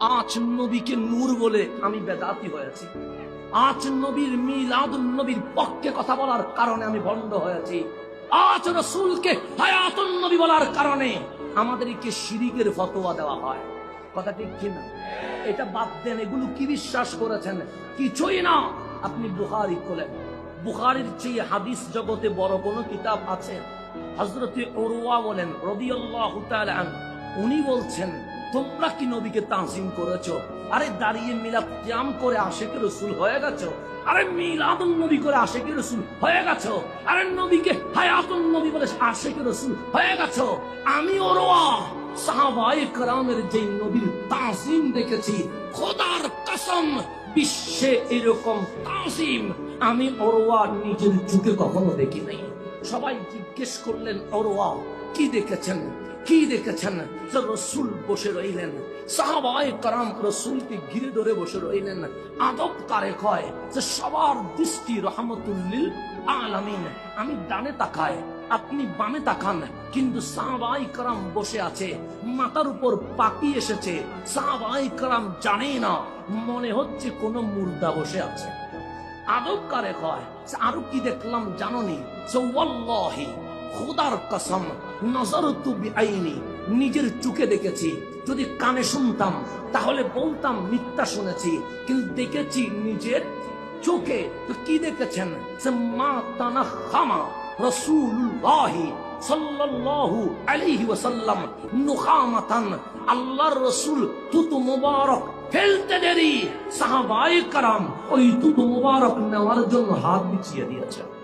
আজ নবীকে নূর বলে আমি বেদাতি হয়েছি। আজ নবীর মিলাদুল নবীর পক্ষে কথা বলার কারণে আমি বন্ধ হয়েছি। আজ রসুলকে হায়াতুল নবী বলার কারণে আমাদেরকে শিরিকের ফতোয়া দেওয়া হয়। কথা ঠিক কিনা এটা বাদ দেন এগুলো কি বিশ্বাস করেছেন? কিছুই না। আপনি বুহারি খোলেন বুখারির চেয়ে হাদিস জগতে বড় কোনো কিতাব আছে? হজরতে ওরুয়া বলেন আনহু, উনি বলছেন তোমরা কি নবীকে তাজিম করেছ? আরে দাঁড়িয়ে মিলাদ ক্যাম করে আশেকে রসুল হয়ে গেছ। আরে মিলাদ নবী করে আশেকে রসুল হয়ে গেছ। আরে নবীকে হায়াত নবী বলে আশেকে রসুল হয়ে গেছ। আমি ওরোয়া সাহাবায়ে কারামের যে নবীর তাজিম দেখেছি, খোদার কসম, বিশ্বে এরকম তাজিম আমি ওরোয়া নিজের যুগে কখনো দেখি নাই সবাই জিজ্ঞেস করলেন অরোয়া কি দেখেছেন? কি দেখেছেন? রসুল বসে রইলেন। সাহাবায়ে কারাম রসুলকে ঘিরে ধরে বসে রইলেন। আদব কারে কয়? যে সবার দৃষ্টি রহমতুল্লিল আলামিন। আমি ডানে তাকায়, আপনি বামে তাকান। কিন্তু সাহাবাই বসে আছে, মাথার উপর পাকি এসেছে। সাহাবাই কারাম জানে না, মনে হচ্ছে কোনো মুর্দা বসে আছে। আদব কারে কয়? আরও কি দেখলাম যে ওয়াল্লাহি খোদার কসম নজর তু আইনি নিজের চোখে দেখেছি। যদি কানে শুনতাম, তাহলে বলতাম, মিথ্যা শুনেছি। কিন্তু দেখেছি নিজের চোখে। তো কি দেখেছেন? মা তানা রসুল তুতু মুবারক ফেলতে দেরি। সাহাবায়ে কারাম ওই তুতু মুবারক নেওয়ার জন্য হাত বিছিয়ে দিয়েছে